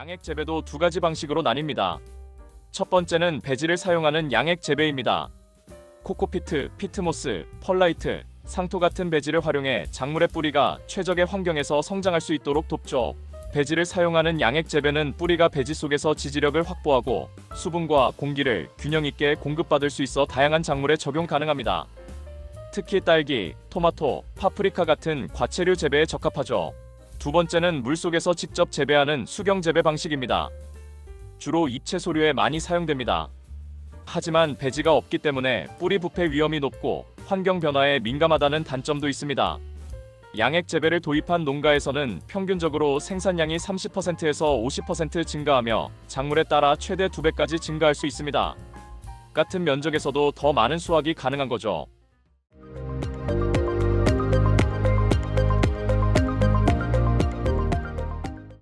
양액 재배도 두 가지 방식으로 나뉩니다. 첫 번째는 배지를 사용하는 양액 재배입니다. 코코피트, 피트모스, 펄라이트, 상토 같은 배지를 활용해 작물의 뿌리가 최적의 환경에서 성장할 수 있도록 돕죠. 배지를 사용하는 양액 재배는 뿌리가 배지 속에서 지지력을 확보하고 수분과 공기를 균형 있게 공급받을 수 있어 다양한 작물에 적용 가능합니다. 특히 딸기, 토마토, 파프리카 같은 과채류 재배에 적합하죠. 두 번째는 물속에서 직접 재배하는 수경 재배 방식입니다. 주로 잎채 소류에 많이 사용됩니다. 하지만 배지가 없기 때문에 뿌리 부패 위험이 높고 환경 변화에 민감하다는 단점도 있습니다. 양액 재배를 도입한 농가에서는 평균적으로 생산량이 30%에서 50% 증가하며 작물에 따라 최대 2배까지 증가할 수 있습니다. 같은 면적에서도 더 많은 수확이 가능한 거죠.